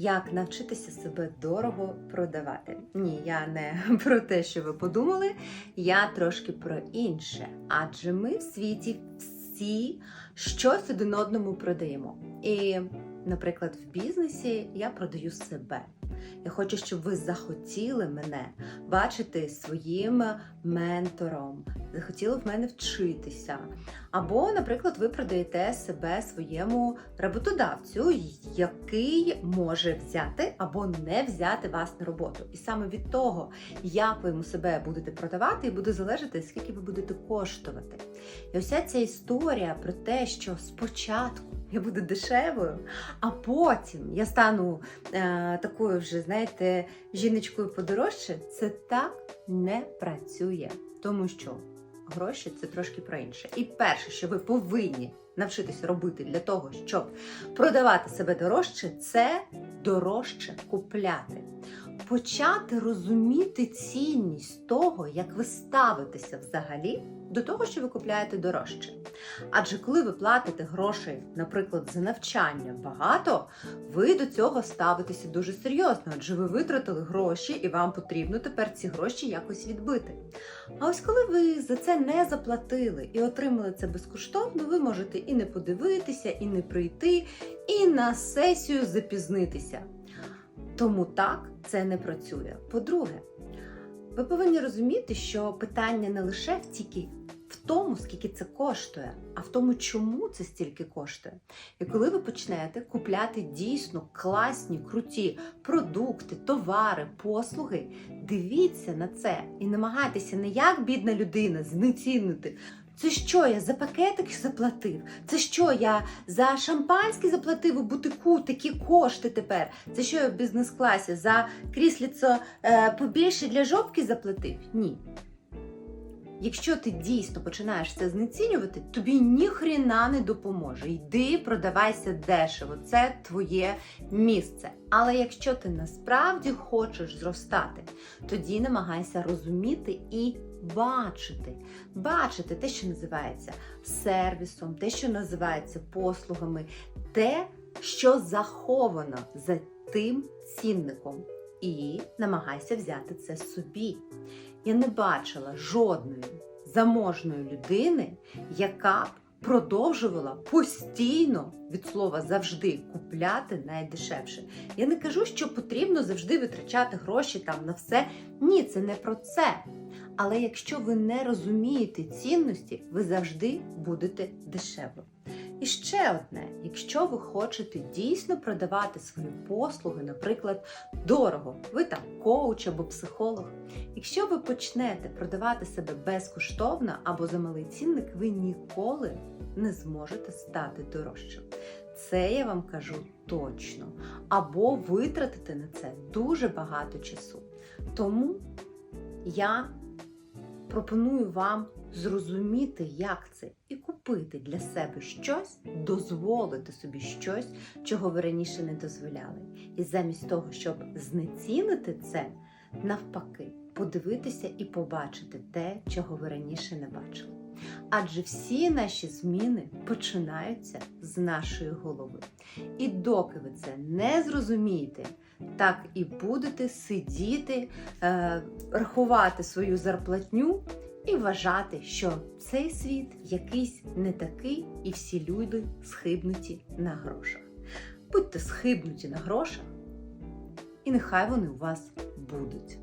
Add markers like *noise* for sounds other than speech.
Як навчитися себе дорого продавати? Ні, я не *laughs* про те, що ви подумали, я трошки про інше. Адже ми в світі всі щось один одному продаємо. І, наприклад, в бізнесі я продаю себе. Я хочу, щоб ви захотіли мене бачити своїм ментором, захотіли в мене вчитися. Або, наприклад, ви продаєте себе своєму роботодавцю, який може взяти або не взяти вас на роботу. І саме від того, як ви йому себе будете продавати, і буде залежати, скільки ви будете коштувати. І ось ця історія про те, що спочатку я буду дешевою, а потім я стану е, такою вже, знаєте, жіночкою подорожче, це так не працює. Тому що гроші це трошки про інше. І перше, що ви повинні навчитися робити для того, щоб продавати себе дорожче, це дорожче купляти. Почати розуміти цінність того, як ви ставитеся взагалі до того, що ви купляєте дорожче. Адже коли ви платите грошей, наприклад, за навчання багато, ви до цього ставитеся дуже серйозно, адже ви витратили гроші, і вам потрібно тепер ці гроші якось відбити. А ось коли ви за це не заплатили і отримали це безкоштовно, ви можете і не подивитися, і не прийти, і на сесію запізнитися. Тому так це не працює. По-друге, ви повинні розуміти, що питання не лише в тільки в тому, скільки це коштує, а в тому, чому це стільки коштує. І коли ви почнете купляти дійсно класні, круті продукти, товари, послуги, дивіться на це і намагайтеся не як бідна людина знецінити. Це що я за пакетик заплатив? Це що я за шампанське заплатив у бутику такі кошти тепер? Це що я в бізнес-класі за крісліцо е, побільше для жопки заплатив? Ні. Якщо ти дійсно починаєш це знецінювати, тобі ніхрена не допоможе. Йди, продавайся дешево, це твоє місце. Але якщо ти насправді хочеш зростати, тоді намагайся розуміти і бачити. Бачити те, що називається сервісом, те, що називається послугами, те, що заховано за тим цінником. І намагайся взяти це собі. Я не бачила жодної заможної людини, яка б продовжувала постійно від слова завжди купляти найдешевше. Я не кажу, що потрібно завжди витрачати гроші там на все. Ні, це не про це. Але якщо ви не розумієте цінності, ви завжди будете дешево. І ще одне: якщо ви хочете дійсно продавати свої послуги, наприклад, дорого, ви там коуч або психолог. Якщо ви почнете продавати себе безкоштовно або за малий цінник, ви ніколи не зможете стати дорожчим. Це я вам кажу точно. Або витратите на це дуже багато часу. Тому я пропоную вам зрозуміти, як це, і купити для себе щось, дозволити собі щось, чого ви раніше не дозволяли. І замість того, щоб знецінити це, навпаки, подивитися і побачити те, чого ви раніше не бачили. Адже всі наші зміни починаються з нашої голови. І доки ви це не зрозумієте, так і будете сидіти, е, рахувати свою зарплатню і вважати, що цей світ якийсь не такий, і всі люди схибнуті на грошах. Будьте схибнуті на грошах, і нехай вони у вас будуть.